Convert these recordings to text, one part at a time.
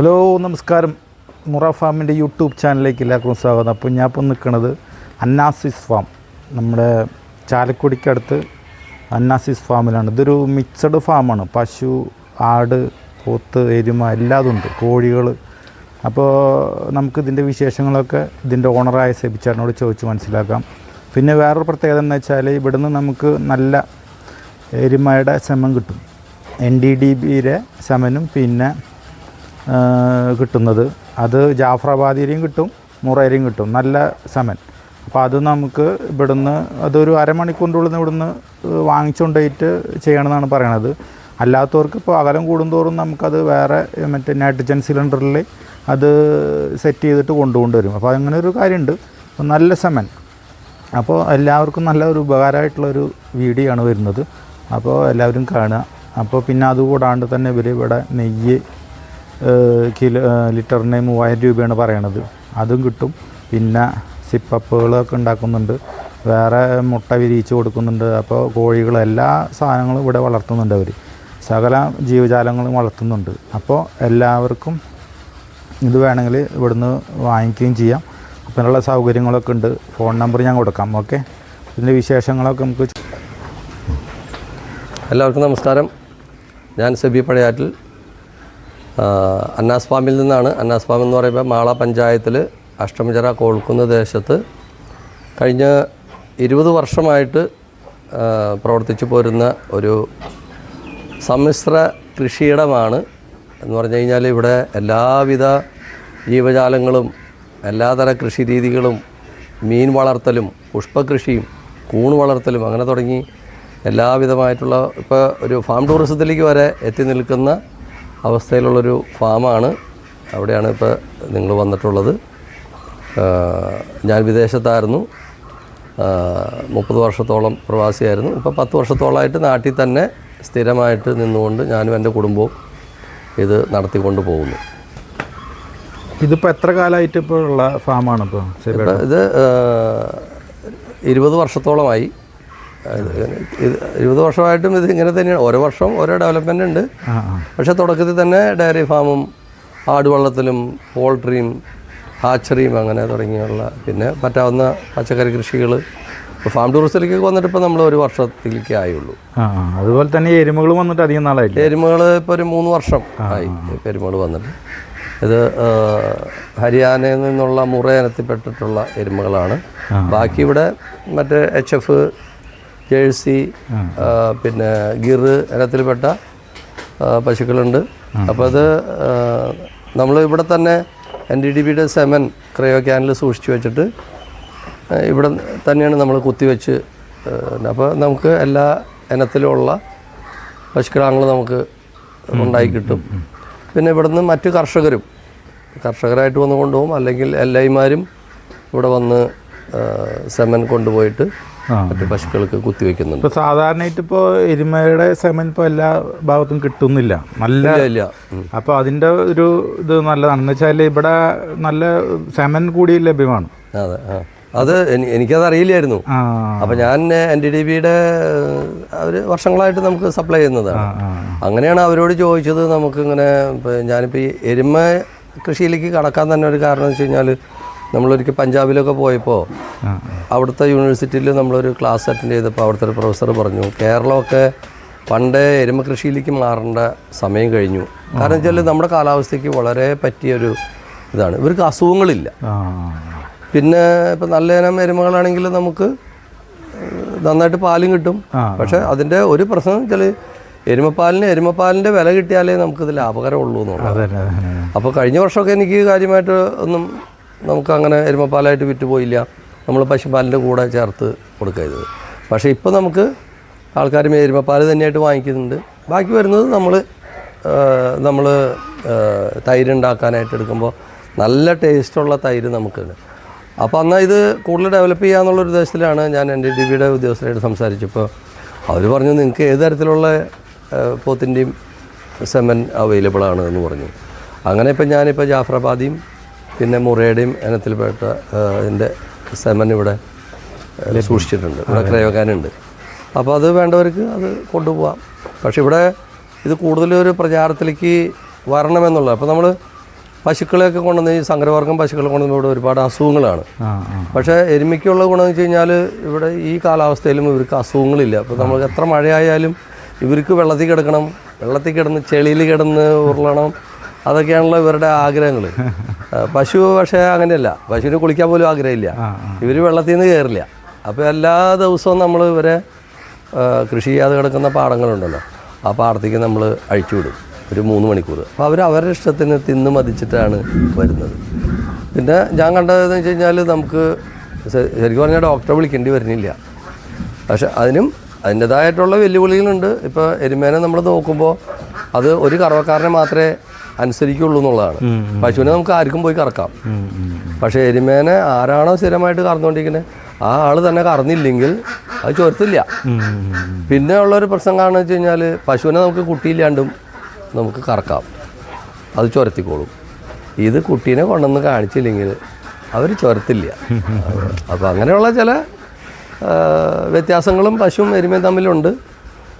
Hello നമസ്കാരം. മുറ ഫാമിന്റെ യൂട്യൂബ് ചാനലിലേക്ക് എല്ലാവർക്കും സ്വാഗതം. അപ്പോൾ ഞാൻ ഇപ്പോൾ നിൽക്കുന്നത് അന്നാസിസ് ഫാം നമ്മുടെ ചാലക്കുടിക്കടുത്ത് അന്നാസിസ് ഫാമിലാണ്. ഇതൊരു മിക്സഡ് ഫാമാണ്. പശു ആട് പോത്ത് എരുമ എല്ലാതും ഉണ്ട് കോഴികൾ. അപ്പോൾ നമുക്ക് ഇതിന്റെ വിശേഷങ്ങളൊക്കെ ഇതിന്റെ ഓണറായ സെബിച്ചാറിനോട് ചോദിച്ച് മനസ്സിലാക്കാം. പിന്നെ വേറൊരു പ്രത്യേകത എന്ന് വെച്ചാൽ ഇവിടുന്ന് നമുക്ക് നല്ല എരുമയുടെ ശമം കിട്ടും. എൻ ഡി ഡി ബിയുടെ ശമനും പിന്നെ കിട്ടുന്നത്. അത് ജാഫ്രാബാദിയിലും കിട്ടും മുറയിലും കിട്ടും. നല്ല സമൻ. അപ്പോൾ അത് നമുക്ക് ഇവിടുന്ന് അതൊരു അരമണിക്കൂറിനുള്ളിൽ ഇവിടുന്ന് വാങ്ങിച്ചുകൊണ്ടേയിട്ട് ചെയ്യണമെന്നാണ് പറയണത്. അല്ലാത്തവർക്ക് ഇപ്പോൾ അകലം കൂടുന്തോറും നമുക്കത് വേറെ മറ്റേ നൈട്രജൻ സിലിണ്ടറിൽ അത് സെറ്റ് ചെയ്തിട്ട് കൊണ്ടുകൊണ്ടുവരും. അപ്പോൾ അങ്ങനെ ഒരു കാര്യമുണ്ട്. അപ്പോൾ നല്ല സെമൻ. അപ്പോൾ എല്ലാവർക്കും നല്ല ഒരു ഉപകാരമായിട്ടുള്ളൊരു വീഡിയോ ആണ് വരുന്നത്. അപ്പോൾ എല്ലാവരും കാണുക. അപ്പോൾ പിന്നെ അതുകൂടാണ്ട് തന്നെ ഇവർ ഇവിടെ നെയ്യ് കിലോ ലിറ്ററിന് മൂവായിരം രൂപയാണ് പറയണത്. അതും കിട്ടും. പിന്നെ സിപ്പപ്പുകളൊക്കെ ഉണ്ടാക്കുന്നുണ്ട്. വേറെ മുട്ട വിരിയിച്ച് കൊടുക്കുന്നുണ്ട്. അപ്പോൾ കോഴികൾ എല്ലാ സാധനങ്ങളും ഇവിടെ വളർത്തുന്നുണ്ട് അവർ സകല ജീവജാലങ്ങളും വളർത്തുന്നുണ്ട്. അപ്പോൾ എല്ലാവർക്കും ഇത് വേണമെങ്കിൽ ഇവിടുന്ന് വാങ്ങിക്കുകയും ചെയ്യാം. അതിനുള്ള സൗകര്യങ്ങളൊക്കെ ഉണ്ട്. ഫോൺ നമ്പർ ഞാൻ കൊടുക്കാം. ഓക്കെ? ഇതിന്റെ വിശേഷങ്ങളൊക്കെ നമുക്ക് എല്ലാവർക്കും നമസ്കാരം. ഞാൻ സെബി പഴയാറ്റിൽ അന്നാസ് ഫാമിൽ നിന്നാണ്. അന്നാസ് ഫാം എന്ന് പറയുമ്പോൾ മാള പഞ്ചായത്തിൽ അഷ്ടമിചിറ കോൾക്കുന്ന ദേശത്ത് കഴിഞ്ഞ ഇരുപത് വർഷമായിട്ട് പ്രവർത്തിച്ചു പോരുന്ന ഒരു സമ്മിശ്ര കൃഷിയിടമാണ് എന്ന് പറഞ്ഞു കഴിഞ്ഞാൽ ഇവിടെ എല്ലാവിധ ജീവജാലങ്ങളും എല്ലാതര കൃഷി രീതികളും മീൻ വളർത്തലും പുഷ്പകൃഷിയും കൂൺ വളർത്തലും അങ്ങനെ തുടങ്ങി എല്ലാവിധമായിട്ടുള്ള ഇപ്പോൾ ഒരു ഫാം ടൂറിസത്തിലേക്ക് വരെ എത്തി നിൽക്കുന്ന അവസ്ഥയിലുള്ളൊരു ഫാമാണ് അവിടെയാണ് ഇപ്പോൾ നിങ്ങൾ വന്നിട്ടുള്ളത്. ഞാൻ വിദേശത്തായിരുന്നു. മുപ്പത് വർഷത്തോളം പ്രവാസിയായിരുന്നു. ഇപ്പോൾ പത്ത് വർഷത്തോളമായിട്ട് നാട്ടിൽ തന്നെ സ്ഥിരമായിട്ട് നിന്നുകൊണ്ട് ഞാനും എന്റെ കുടുംബവും ഇത് നടത്തിക്കൊണ്ട് പോകുന്നു. ഇതിപ്പോൾ എത്ര കാലമായിട്ട് ഇപ്പോൾ ഉള്ള ഫാമാണ് ഇപ്പോൾ ഇത് ഇരുപത് വർഷത്തോളമായി. ഇത് ഇരുപത് വർഷമായിട്ടും ഇത് ഇങ്ങനെ തന്നെയാണ്. ഓരോ വർഷം ഓരോ ഡെവലപ്മെന്റ് ഉണ്ട്. പക്ഷേ തുടക്കത്തിൽ തന്നെ ഡയറി ഫാമും ആടുവള്ളത്തിലും പോൾട്രിയും ഹാച്ചറിയും അങ്ങനെ തുടങ്ങിയുള്ള പിന്നെ പറ്റാവുന്ന പച്ചക്കറി കൃഷികൾ ഇപ്പോൾ ഫാം ടൂറിസത്തിലേക്ക് വന്നിട്ട് ഇപ്പോൾ നമ്മൾ ഒരു വർഷത്തിലേക്ക് ആയുള്ളൂ. അതുപോലെ തന്നെ എരുമകൾ വന്നിട്ട് അധികം നാളായില്ല? എരുമകൾ ഇപ്പോൾ ഒരു മൂന്ന് വർഷം ആയി എരുമകൾ വന്നിട്ട്. ഇത് ഹരിയാനയിൽ നിന്നുള്ള മുറ ഇനത്തിൽപ്പെട്ടിട്ടുള്ള എരുമകളാണ്. ബാക്കി ഇവിടെ മറ്റേ എച്ച് എഫ് ജേഴ്സി പിന്നെ ഗിർ ഇനത്തിൽപ്പെട്ട പശുക്കളുണ്ട്. അപ്പോൾ അത് നമ്മൾ ഇവിടെ തന്നെ എൻ ഡി ഡി ബിയുടെ സെമൻ ക്രയോ ക്യാനിൽ സൂക്ഷിച്ചു വെച്ചിട്ട് ഇവിടെ തന്നെയാണ് നമ്മൾ കുത്തിവെച്ച് അപ്പോൾ നമുക്ക് എല്ലാ ഇനത്തിലുമുള്ള പശുക്കിടാങ്ങൾ നമുക്ക് ഉണ്ടായി കിട്ടും. പിന്നെ ഇവിടുന്ന് മറ്റു കർഷകരും കർഷകരായിട്ട് വന്ന് കൊണ്ടുപോകും. അല്ലെങ്കിൽ എല്ലായിമാരും ഇവിടെ വന്ന് സെമൻ കൊണ്ടുപോയിട്ട്. മറ്റ് പശുക്കൾക്ക് കുത്തിവെക്കുന്നുണ്ട്. ഇപ്പോൾ സാധാരണയായിട്ട് ഇപ്പോൾ എരുമയുടെ സെമൻ ഇപ്പോൾ എല്ലാ ഭാഗത്തും കിട്ടുന്നില്ല. നല്ല ഇല്ല അപ്പോൾ അതിന്റെ ഒരു ഇത് നല്ലതാണെന്ന് വെച്ചാൽ ഇവിടെ നല്ല സെമൻ കൂടി ലഭ്യമാണ്. അതെ ആ. അത് എനി- എനിക്കത് അറിയില്ലായിരുന്നു. അപ്പം ഞാൻ എൻ ഡി ഡി ബിയുടെ അവർ വർഷങ്ങളായിട്ട് നമുക്ക് സപ്ലൈ ചെയ്യുന്നതാണ്. അങ്ങനെയാണ് അവരോട് ചോദിച്ചത് നമുക്ക് ഇങ്ങനെ ഇപ്പോൾ ഞാനിപ്പോൾ ഈ എരുമ കൃഷിയിലേക്ക് കടക്കാൻ തന്നെ ഒരു കാരണം എന്ന് വെച്ച് കഴിഞ്ഞാൽ നമ്മളൊരിക്കൽ പഞ്ചാബിലൊക്കെ പോയപ്പോൾ അവിടുത്തെ യൂണിവേഴ്സിറ്റിയിൽ നമ്മളൊരു ക്ലാസ് അറ്റൻഡ് ചെയ്തപ്പോൾ അവിടുത്തെ ഒരു പ്രൊഫസർ പറഞ്ഞു കേരളമൊക്കെ പണ്ടേ എരുമ കൃഷിയിലേക്ക് മാറേണ്ട സമയം കഴിഞ്ഞു. കാരണം വെച്ചാൽ നമ്മുടെ കാലാവസ്ഥയ്ക്ക് വളരെ പറ്റിയൊരു ഇതാണ്. ഇവർക്ക് അസുഖങ്ങളില്ല. പിന്നെ ഇപ്പം നല്ല ഇനം എരുമകളാണെങ്കിൽ നമുക്ക് നന്നായിട്ട് പാലും കിട്ടും. പക്ഷെ അതിന്റെ ഒരു പ്രശ്നം വെച്ചാൽ എരുമപ്പാലിന് എരുമപ്പാലിന്റെ വില കിട്ടിയാലേ നമുക്കിത് ലാഭകരമുള്ളൂ എന്നുള്ളത് അപ്പോൾ കഴിഞ്ഞ വർഷമൊക്കെ എനിക്ക് കാര്യമായിട്ട് ഒന്നും നമുക്ക് അങ്ങനെ എരുമപ്പാലായിട്ട് വിറ്റുപോയില്ല. നമ്മൾ പശുപാലിന്റെ കൂടെ ചേർത്ത് കൊടുക്കുക ചെയ്തത്. പക്ഷേ ഇപ്പോൾ നമുക്ക് ആൾക്കാർ എരുമപ്പാൽ തന്നെയായിട്ട് വാങ്ങിക്കുന്നുണ്ട്. ബാക്കി വരുന്നത് നമ്മൾ നമ്മൾ തൈര് ഉണ്ടാക്കാനായിട്ട് എടുക്കുമ്പോൾ നല്ല ടേസ്റ്റുള്ള തൈര് നമുക്കുണ്ട്. അപ്പോൾ എന്നാൽ ഇത് കൂടുതൽ ഡെവലപ്പ് ചെയ്യാന്നുള്ളൊരു ഉദ്ദേശത്തിലാണ് ഞാൻ എന്റെ ഡി ബിയുടെ ഉദ്യോഗസ്ഥരായിട്ട് സംസാരിച്ചപ്പോൾ അവർ പറഞ്ഞു നിങ്ങൾക്ക് ഏത് തരത്തിലുള്ള പോത്തിന്റെയും സെമൻ അവൈലബിൾ ആണ് എന്ന് പറഞ്ഞു. അങ്ങനെ ഇപ്പം ഞാനിപ്പോൾ ജാഫറാബാദിയും പിന്നെ മുറയുടെയും ഇനത്തിൽപ്പെട്ട ഇതിന്റെ സെമൻ ഇവിടെ സൂക്ഷിച്ചിട്ടുണ്ട്. ഇവിടെ ക്രയോഗാനുണ്ട് അപ്പോൾ അത് വേണ്ടവർക്ക് അത് കൊണ്ടുപോകാം പക്ഷെ ഇവിടെ ഇത് കൂടുതലൊരു പ്രചാരത്തിലേക്ക് വരണമെന്നുള്ളത് അപ്പോൾ നമ്മൾ പശുക്കളെയൊക്കെ കൊണ്ടുവന്ന് ഈ സങ്കരവർഗം പശുക്കളെ കൊണ്ടുവന്ന് ഇവിടെ ഒരുപാട് അസുഖങ്ങളാണ്. പക്ഷേ എരുമയ്ക്കുള്ള ഗുണമെന്ന് വെച്ച് കഴിഞ്ഞാൽ ഇവിടെ ഈ കാലാവസ്ഥയിലും ഇവർക്ക് അസുഖങ്ങളില്ല. അപ്പോൾ നമുക്ക് എത്ര മഴയായാലും ഇവർക്ക് വെള്ളത്തിൽ കിടക്കണം. വെള്ളത്തിൽ കിടന്ന് ചെളിയിൽ കിടന്ന് ഉരുളണം. അതൊക്കെയാണല്ലോ ഇവരുടെ ആഗ്രഹങ്ങൾ പശു പക്ഷേ അങ്ങനെയല്ല. പശുവിന് കുളിക്കാൻ പോലും ആഗ്രഹമില്ല. ഇവർ വെള്ളത്തിൽ നിന്ന് കയറില്ല അപ്പോൾ എല്ലാ ദിവസവും നമ്മൾ ഇവരെ കൃഷി ചെയ്യാതെ കിടക്കുന്ന പാടങ്ങളുണ്ടല്ലോ. ആ പാടത്തേക്ക് നമ്മൾ അഴിച്ചു വിടും. ഒരു മൂന്ന് മണിക്കൂർ അപ്പോൾ അവർ അവരുടെ ഇഷ്ടത്തിന് തിന്ന് മതിച്ചിട്ടാണ് വരുന്നത്. പിന്നെ ഞാൻ കണ്ടതെന്ന് വെച്ച് കഴിഞ്ഞാൽ നമുക്ക് ശരിക്കും പറഞ്ഞാൽ ഡോക്ടറെ വിളിക്കേണ്ടി വരുന്നില്ല. പക്ഷെ അതിനും അതിന്റെതായിട്ടുള്ള വെല്ലുവിളികളുണ്ട്. ഇപ്പോൾ എരുമേനെ നമ്മൾ നോക്കുമ്പോൾ അത് ഒരു കറവക്കാരനെ മാത്രമേ അനുസരിക്കുള്ളൂ എന്നുള്ളതാണ്. പശുവിനെ നമുക്ക് ആർക്കും പോയി കറക്കാം. പക്ഷേ എരുമേനെ ആരാണോ സ്ഥിരമായിട്ട് കറന്നുകൊണ്ടിരിക്കുന്നത് ആ ആൾ തന്നെ കറന്നില്ലെങ്കിൽ അത് ചോരത്തില്ല. പിന്നെ ഉള്ളൊരു പ്രശ്നം കാണുന്നത് വെച്ച് കഴിഞ്ഞാൽ പശുവിനെ നമുക്ക് കുട്ടിയില്ലാണ്ടും നമുക്ക് കറക്കാം. അത് ചുരത്തിക്കോളും. ഇത് കുട്ടീനെ കൊണ്ടുവന്ന് കാണിച്ചില്ലെങ്കിൽ അവർ ചുരത്തില്ല. അപ്പോൾ അങ്ങനെയുള്ള ചില വ്യത്യാസങ്ങളും പശുവും എരുമയും തമ്മിലുണ്ട്.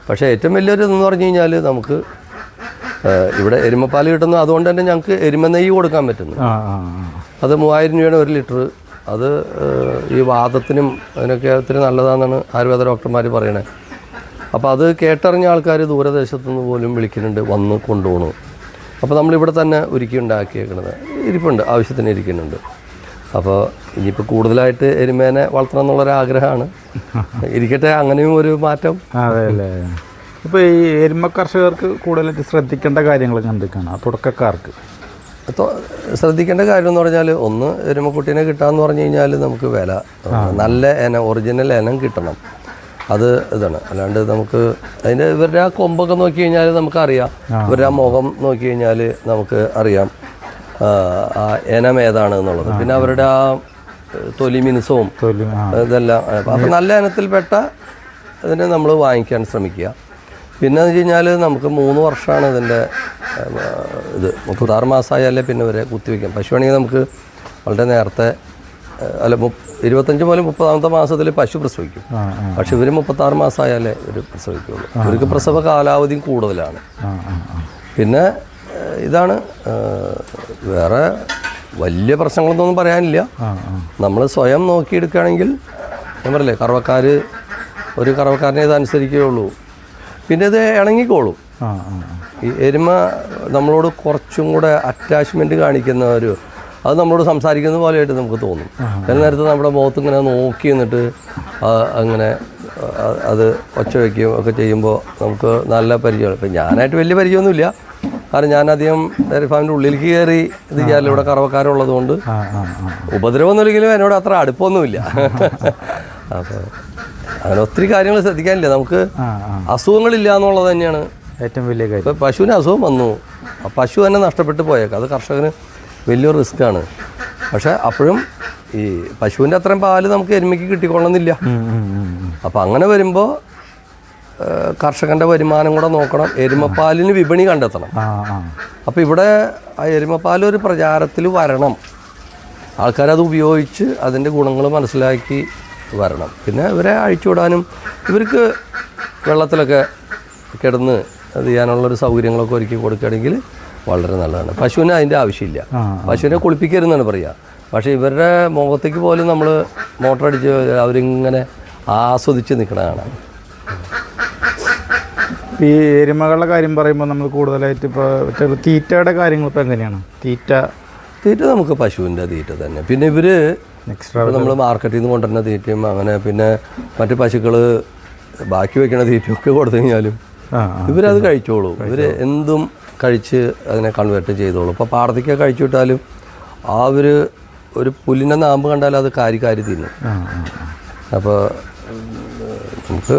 പക്ഷേ ഏറ്റവും വലിയൊരു ഇതെന്ന് പറഞ്ഞു കഴിഞ്ഞാൽ നമുക്ക് ഇവിടെ എരുമപ്പാൽ കിട്ടുന്നു. അതുകൊണ്ട് തന്നെ ഞങ്ങൾക്ക് എരുമ നെയ്യ് കൊടുക്കാൻ പറ്റുന്നു. അത് മൂവായിരം രൂപയാണ് ഒരു ലിറ്റർ. അത് ഈ വാദത്തിനും അതിനൊക്കെ ഒത്തിരി നല്ലതാണെന്നാണ് ആയുർവേദ ഡോക്ടർമാർ പറയണേ. അപ്പോൾ അത് കേട്ടറിഞ്ഞ ആൾക്കാർ ദൂരദേശത്തുനിന്ന് പോലും വിളിക്കുന്നുണ്ട് വന്ന് കൊണ്ടുപോകണു അപ്പോൾ നമ്മളിവിടെ തന്നെ ഒരുക്കി ഉണ്ടാക്കിയേക്കണത്. ഇരിപ്പുണ്ട് ആവശ്യത്തിന് ഇരിക്കുന്നുണ്ട്. അപ്പോൾ ഇനിയിപ്പോൾ കൂടുതലായിട്ട് എരുമേനെ വളർത്തണം എന്നുള്ളൊരാഗ്രഹമാണ് ഇരിക്കട്ടെ അങ്ങനെയും ഒരു മാറ്റം. അതെ അല്ലേ. ഇപ്പോൾ ഈ എരുമ കർഷകർക്ക് കൂടുതലായിട്ട് ശ്രദ്ധിക്കേണ്ട കാര്യങ്ങൾ എന്തൊക്കെയാണ്? തുടക്കക്കാർക്ക്. ശ്രദ്ധിക്കേണ്ട കാര്യം എന്ന് പറഞ്ഞാൽ ഒന്ന് എരുമക്കുട്ടീനെ കിട്ടാന്ന് പറഞ്ഞു കഴിഞ്ഞാൽ നമുക്ക് വില നല്ല ഇനം ഒറിജിനൽ ഇനം കിട്ടണം. അത് ഇതാണ്. അല്ലാണ്ട് നമുക്ക് അതിന്റെ ഇവരുടെ ആ കൊമ്പൊക്കെ നോക്കി കഴിഞ്ഞാൽ നമുക്കറിയാം. ഇവരുടെ ആ മുഖം നോക്കി കഴിഞ്ഞാൽ നമുക്ക് അറിയാം ആ, എനം ഇനം ഏതാണ് എന്നുള്ളത്. പിന്നെ അവരുടെ ആ തൊലി മിനുസവും തൊലി ഇതെല്ലാം. അപ്പം നല്ല ഇനത്തിൽപ്പെട്ട അതിനെ നമ്മൾ വാങ്ങിക്കാൻ ശ്രമിക്കുക. പിന്നെ എന്ന് വെച്ച് കഴിഞ്ഞാൽ നമുക്ക് മൂന്ന് വർഷമാണ് ഇതിന്റെ ഇത്. മുപ്പത്തി ഇത് മുപ്പത്താറ് മാസമായാലേ പിന്നെ ഇവരെ കുത്തിവെക്കാം. പശുവാണെങ്കിൽ നമുക്ക് വളരെ നേരത്തെ അല്ല മു ഇരുപത്തഞ്ച് മുതൽ മുപ്പതാമത്തെ മാസത്തിൽ പശു പ്രസവിക്കും. പക്ഷെ ഇവർ മുപ്പത്താറ് മാസമായാലേ ഇവർ പ്രസവിക്കുള്ളൂ. ഇവർക്ക് പ്രസവ കാലാവധിയും കൂടുതലാണ്. പിന്നെ ഇതാണ് വേറെ വലിയ പ്രശ്നങ്ങളൊന്നും പറയാനില്ല. നമ്മൾ സ്വയം നോക്കിയെടുക്കുകയാണെങ്കിൽ ഞാൻ പറയില്ലേ കറവക്കാർ ഒരു കറവക്കാരനെ ഇതനുസരിക്കുകയുള്ളൂ പിന്നെ ഇത് ഇണങ്ങിക്കോളും. ഈ എരുമ നമ്മളോട് കുറച്ചും കൂടെ അറ്റാച്ച്മെന്റ് കാണിക്കുന്ന ഒരു അത് നമ്മളോട് സംസാരിക്കുന്ന പോലെയായിട്ട് നമുക്ക് തോന്നും. ചില നേരത്തെ നമ്മുടെ മുഖത്ത് ഇങ്ങനെ നോക്കി നിന്നിട്ട് അങ്ങനെ അത് ഒച്ച വയ്ക്കുകയും ഒക്കെ ചെയ്യുമ്പോൾ നമുക്ക് നല്ല പരിചയമാണ് ഇപ്പം ഞാനായിട്ട് വലിയ പരിചയമൊന്നുമില്ല. കാരണം ഞാനധികം ഡയറി ഫാമിന്റെ ഉള്ളിലേക്ക് കയറി ഇത് ചെയ്യാറില്ല. ഇവിടെ കറവക്കാരുള്ളതുകൊണ്ട് ഉപദ്രവമൊന്നുമില്ലെങ്കിലും എന്നോട് അത്ര അടുപ്പമൊന്നുമില്ല. അപ്പോൾ അങ്ങനെ ഒത്തിരി കാര്യങ്ങൾ ശ്രദ്ധിക്കാനില്ല. നമുക്ക് അസുഖങ്ങളില്ല എന്നുള്ളത് തന്നെയാണ്. ഏറ്റവും വലിയ കാര്യം. ഇപ്പം പശുവിന് അസുഖം വന്നു. ആ പശു തന്നെ നഷ്ടപ്പെട്ടു പോയേക്കാം. അത് കർഷകന് വലിയൊരു റിസ്ക് ആണ്. പക്ഷേ അപ്പോഴും ഈ പശുവിന്റെ അത്രയും പാൽ നമുക്ക് എരുമയ്ക്ക് ഉം. അപ്പോൾ അങ്ങനെ വരുമ്പോൾ കർഷകന്റെ വരുമാനം കൂടെ നോക്കണം. എരുമപ്പാലിന് വിപണി കണ്ടെത്തണം. അപ്പോൾ ഇവിടെ ആ എരുമപ്പാൽ ഒരു പ്രചാരത്തിൽ വരണം. ആൾക്കാരത് ഉപയോഗിച്ച് അതിന്റെ ഗുണങ്ങൾ മനസ്സിലാക്കി വരണം. പിന്നെ ഇവരെ അഴിച്ചുവിടാനും ഇവർക്ക് വെള്ളത്തിലൊക്കെ കിടന്ന് അത് ചെയ്യാനുള്ളൊരു സൗകര്യങ്ങളൊക്കെ ഒരുക്കി കൊടുക്കുകയാണെങ്കിൽ വളരെ നല്ലതാണ്. പശുവിന് അതിന്റെ ആവശ്യമില്ല. പശുവിനെ കുളിപ്പിക്കരുതെന്നാണ് പറയുക. പക്ഷേ ഇവരുടെ മുഖത്തേക്ക് പോലും നമ്മൾ മോട്ടർ അടിച്ച് അവരിങ്ങനെ ആസ്വദിച്ച് നിൽക്കണതാണ് ഈ എരുമകളുടെ കാര്യം പറയുമ്പോൾ നമ്മൾ കൂടുതലായിട്ട് ഇപ്പോൾ തീറ്റയുടെ കാര്യങ്ങൾ ഇപ്പോൾ എങ്ങനെയാണ്? തീറ്റ തീറ്റ നമുക്ക് പശുവിന്റെ തീറ്റ തന്നെ. പിന്നെ ഇവർ എക്സ്ട്രാ നമ്മൾ മാർക്കറ്റിൽ നിന്ന് കൊണ്ടുവരുന്ന തീറ്റയും അങ്ങനെ പിന്നെ മറ്റു പശുക്കൾ ബാക്കി വെക്കണ തീറ്റയൊക്കെ കൊടുത്തു കഴിഞ്ഞാലും ഇവരത് കഴിച്ചോളൂ. ഇവർ എന്തും കഴിച്ച് അതിനെ കൺവേർട്ട് ചെയ്തോളൂ. ഇപ്പോൾ പാടത്തേക്ക് കഴിച്ചു വിട്ടാലും ആ ഒരു ഒരു പുല്ലിന്റെ നാമ്പ് കണ്ടാൽ അത് കാരി കാരി തിന്നും. അപ്പോൾ നമുക്ക്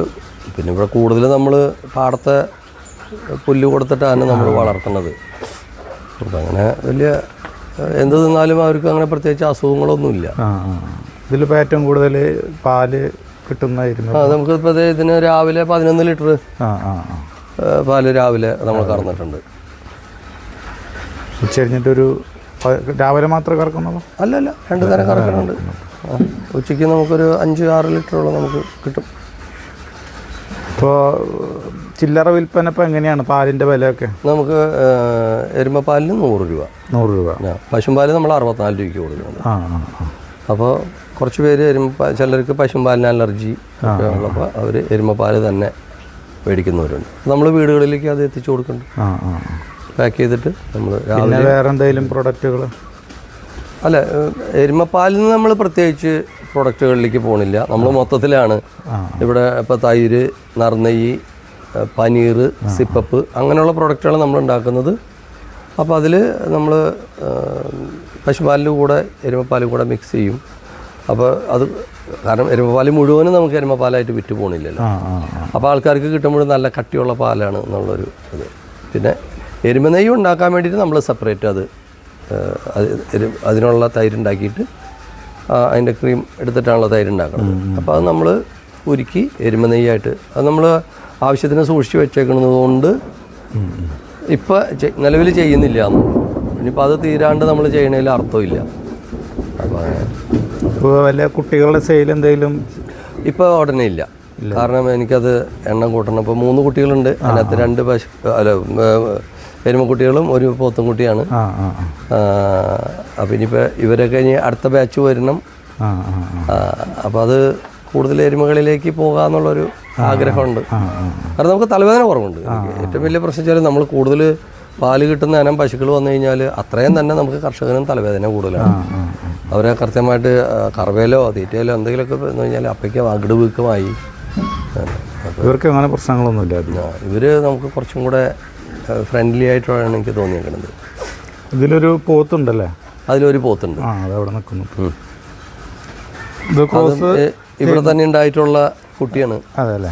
പിന്നെ ഇവിടെ കൂടുതൽ നമ്മൾ പാടത്തെ പുല്ല് കൊടുത്തിട്ടാണ് നമ്മൾ വളർത്തുന്നത്. അപ്പം അങ്ങനെ വലിയ എന്ത് തിന്നാലും അവർക്ക് അങ്ങനെ പ്രത്യേകിച്ച് അസുഖങ്ങളൊന്നുമില്ല. ഇതിലിപ്പോൾ ഏറ്റവും കൂടുതൽ പാൽ കിട്ടുന്നതായിരുന്നു ആ നമുക്കിപ്പോൾ ദേ ഇതിന് രാവിലെ പതിനൊന്ന് ലിറ്റർ പാൽ രാവിലെ നമ്മൾ കറന്നിട്ടുണ്ട്. ഉച്ചരിഞ്ഞിട്ടൊരു രാവിലെ മാത്രമേ കറക്കുന്നുള്ളൂ? അല്ല അല്ല രണ്ട് നേരം കറക്കുന്നുണ്ട് ഉച്ചയ്ക്ക് നമുക്കൊരു അഞ്ച് ആറ് ലിറ്ററോളം നമുക്ക് കിട്ടും. ഇപ്പോൾ ചില്ലറ വിൽപ്പന ഇപ്പം എങ്ങനെയാണ് പാലിന്റെ വിലയൊക്കെ? നമുക്ക് എരുമപ്പാലിന് നൂറ് രൂപ. നൂറ് രൂപ. പശുമ്പാൽ നമ്മൾ അറുപത്തിനാല് രൂപയ്ക്ക് കൊടുക്കുന്നത്. അപ്പോൾ കുറച്ച് പേര് എരുമ ചിലർക്ക് പശുമ്പാലിന് അലർജി ഒക്കെ ഉള്ളപ്പോൾ അവർ എരുമപ്പാൽ തന്നെ മേടിക്കുന്നവരുണ്ട്. നമ്മൾ വീടുകളിലേക്ക് അത് എത്തിച്ചു കൊടുക്കുന്നുണ്ട്. പാക്ക് ചെയ്തിട്ട് നമ്മൾ രാവിലെ വേറെ എന്തെങ്കിലും പ്രൊഡക്റ്റുകൾ അല്ല എരുമപ്പാലിൽ നിന്ന് നമ്മൾ പ്രത്യേകിച്ച് പ്രൊഡക്റ്റുകളിലേക്ക് പോകണില്ല നമ്മൾ മൊത്തത്തിലാണ് ഇവിടെ ഇപ്പോൾ തൈര് നറുനെയ്യ് പനീർ സിപ്പപ്പ് അങ്ങനെയുള്ള പ്രൊഡക്റ്റുകൾ നമ്മൾ ഉണ്ടാക്കുന്നത്. അപ്പോൾ അതിൽ നമ്മൾ പശുപാലിന്റെ കൂടെ എരുമപ്പാലും കൂടെ മിക്സ് ചെയ്യും. അപ്പോൾ അത് കാരണം എരുമപ്പാൽ മുഴുവനും നമുക്ക് എരുമപ്പാലായിട്ട് വിറ്റ് പോകണില്ലല്ലോ അപ്പോൾ ആൾക്കാർക്ക് കിട്ടുമ്പോൾ നല്ല കട്ടിയുള്ള പാലാണ് എന്നുള്ളൊരു ഇത്. പിന്നെ എരുമനെയ്യ് ഉണ്ടാക്കാൻ വേണ്ടിയിട്ട് നമ്മൾ സെപ്പറേറ്റ് അത് അതിനുള്ള തൈര് ഉണ്ടാക്കിയിട്ട് അതിന്റെ ക്രീം എടുത്തിട്ടാണല്ലോ തൈര് ഉണ്ടാക്കുന്നത് അപ്പോൾ അത് നമ്മൾ ഉരുക്കി എരുമനെയ്യായിട്ട് അത് നമ്മൾ ആവശ്യത്തിന് സൂക്ഷിച്ച് വെച്ചേക്കുന്നത് കൊണ്ട് ഇപ്പം നിലവിൽ ചെയ്യുന്നില്ല. ഇനിയിപ്പോൾ അത് തീരാണ്ട് നമ്മൾ ചെയ്യണതിൽ അർത്ഥമില്ല. അപ്പോൾ ഇപ്പോൾ വല്ല കുട്ടികളുടെ സെയിൽ എന്തെങ്കിലും ഇപ്പോൾ ഉടനെ ഇല്ല. കാരണം എനിക്കത് എണ്ണം കൂട്ടണം. ഇപ്പോൾ മൂന്ന് കുട്ടികളുണ്ട്. അതിനകത്ത് രണ്ട് പശു അല്ല എരുമക്കുട്ടികളും ഒരു പോത്തും കുട്ടിയാണ് ആ ആ. ആ അപ്പം ഇനിയിപ്പോൾ ഇവരൊക്കെ ഇനി അടുത്ത ബാച്ച് വരണം. അപ്പോൾ അത് കൂടുതൽ എരുമകളിലേക്ക് പോകാമെന്നുള്ളൊരു ആഗ്രഹമുണ്ട്. കാരണം നമുക്ക് തലവേദന കുറവുണ്ട്. ഏറ്റവും വലിയ പ്രശ്നം വെച്ചാൽ നമ്മൾ കൂടുതൽ പാൽ കിട്ടുന്ന ഇനം പശുക്കൾ വന്നു കഴിഞ്ഞാൽ അത്രയും തന്നെ നമുക്ക് കർഷകനും തലവേദന കൂടുതലാണ്. അവരെ കൃത്യമായിട്ട് കറവേലോ തീറ്റയിലോ എന്തെങ്കിലുമൊക്കെ വന്നു കഴിഞ്ഞാൽ അപ്പയ്ക്ക് അകിട് വീക്കമായി. ഇവർക്ക് അങ്ങനെ പ്രശ്നങ്ങളൊന്നുമില്ല ഇവർ നമുക്ക് കുറച്ചും കൂടെ ഫ്രണ്ട്ലി ആയിട്ടാണ് എനിക്ക് തോന്നിയേക്കുന്നത് ഇതിലൊരു പോത്തുണ്ടല്ലേ? അതിലൊരു പോത്തുണ്ട്. ആ അതവിടെ നിൽക്കുന്നു ഉം. ഇത് ക്രോസ് ഇവിടെ തന്നെ ഉണ്ടായിട്ടുള്ള കുട്ടിയാണ്. അതെല്ലേ.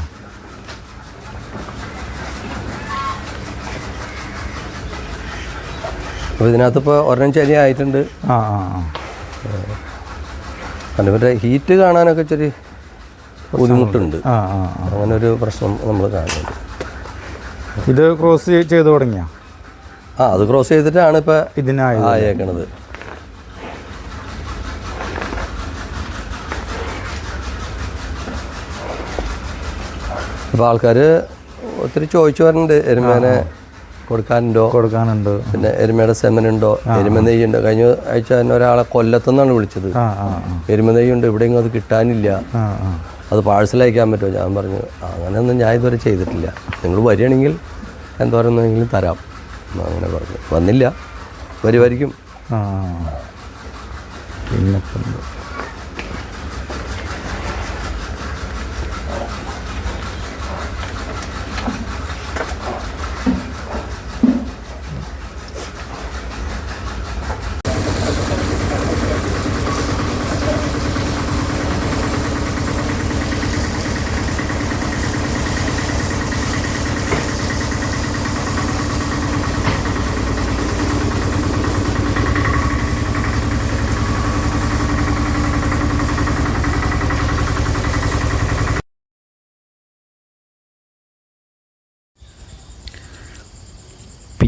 അപ്പോൾ ഇതിനകത്ത് ഇപ്പോൾ ഒരെണ്ണം ചെറിയ ആയിട്ടുണ്ട്. ആ ആ ആ. മറ്റേ ഹീറ്റ് കാണാനൊക്കെ ഇച്ചിരി ബുദ്ധിമുട്ടുണ്ട്. അങ്ങനെ ഒരു പ്രശ്നം നമ്മൾ കാണുന്നുണ്ട്. ഇത് ക്രോസ് ചെയ്ത് തുടങ്ങിയ? ആ അത് ക്രോസ് ചെയ്തിട്ടാണ് ഇപ്പോൾ ഇതിനായി ആയേക്കണത്. അപ്പോൾ ആൾക്കാർ ഒത്തിരി ചോദിച്ചു വരുന്നുണ്ട് എരുമേനെ കൊടുക്കാനുണ്ടോ? കൊടുക്കാനുണ്ട്. പിന്നെ എരുമയുടെ സെമനുണ്ടോ? എരുമ നെയ്യുണ്ടോ? കഴിഞ്ഞ ആഴ്ച തന്നെ ഒരാളെ കൊല്ലത്തുനിന്നാണ് വിളിച്ചത്. എരുമ നെയ്യുണ്ട് ഇവിടെയെങ്കിലും അത് കിട്ടാനില്ല. അത് പാഴ്സൽ അയക്കാൻ പറ്റുമോ? ഞാൻ പറഞ്ഞു അങ്ങനെയൊന്നും ഞാൻ ഇതുവരെ ചെയ്തിട്ടില്ല. നിങ്ങൾ വരികയാണെങ്കിൽ എന്തോരെന്നെങ്കിലും തരാം. അങ്ങനെ പറഞ്ഞു. വന്നില്ല. വരുമായിരിക്കും. പിന്നെ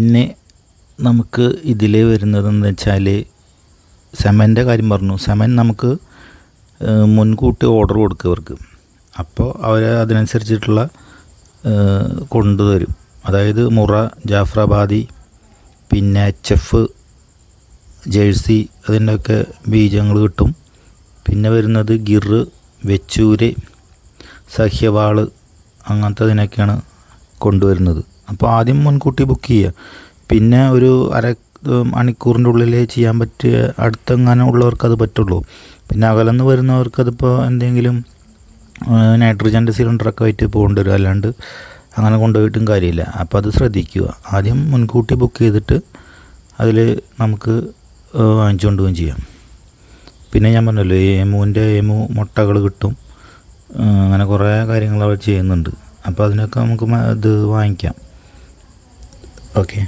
പിന്നെ നമുക്ക് ഇതിൽ വരുന്നതെന്ന് വെച്ചാൽ സെമന്റെ കാര്യം പറഞ്ഞു. സെമൻ നമുക്ക് മുൻകൂട്ടി ഓർഡർ കൊടുക്കുക അവർക്ക് അപ്പോൾ അവർ അതിനനുസരിച്ചിട്ടുള്ള കൊണ്ടുതരും അതായത് മുറ ജാഫ്രാബാദി പിന്നെ എച്ച് എഫ് ജേഴ്സി അതിന്റെയൊക്കെ ബീജങ്ങൾ കിട്ടും. പിന്നെ വരുന്നത് ഗിർ വെച്ചൂര് സഹ്യവാൾ അങ്ങനത്തെ ഇതിനൊക്കെയാണ് കൊണ്ടുവരുന്നത്. അപ്പോൾ ആദ്യം മുൻകൂട്ടി ബുക്ക് ചെയ്യുക. പിന്നെ ഒരു അര മണിക്കൂറിന്റെ ഉള്ളിൽ ചെയ്യാൻ പറ്റിയ അടുത്തെങ്ങാനും ഉള്ളവർക്ക് അത് പറ്റുള്ളൂ. പിന്നെ അകലെന്ന് വരുന്നവർക്ക് അതിപ്പോൾ എന്തെങ്കിലും നൈട്രജന്റെ സിലിണ്ടറൊക്കെ ആയിട്ട് പോകേണ്ടി വരും. അല്ലാണ്ട് അങ്ങനെ കൊണ്ടുപോയിട്ടും കാര്യമില്ല. അപ്പോൾ അത് ശ്രദ്ധിക്കുക. ആദ്യം മുൻകൂട്ടി ബുക്ക് ചെയ്തിട്ട് അതിൽ നമുക്ക് വാങ്ങിച്ചുകൊണ്ട് ചെയ്യാം. പിന്നെ ഞാൻ പറഞ്ഞല്ലോ എമുവിന്റെ എമു മുട്ടകൾ കിട്ടും. അങ്ങനെ കുറേ കാര്യങ്ങൾ അവർ ചെയ്യുന്നുണ്ട്. അപ്പോൾ അതിനൊക്കെ നമുക്ക് ഇത് വാങ്ങിക്കാം. Okay.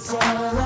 It's all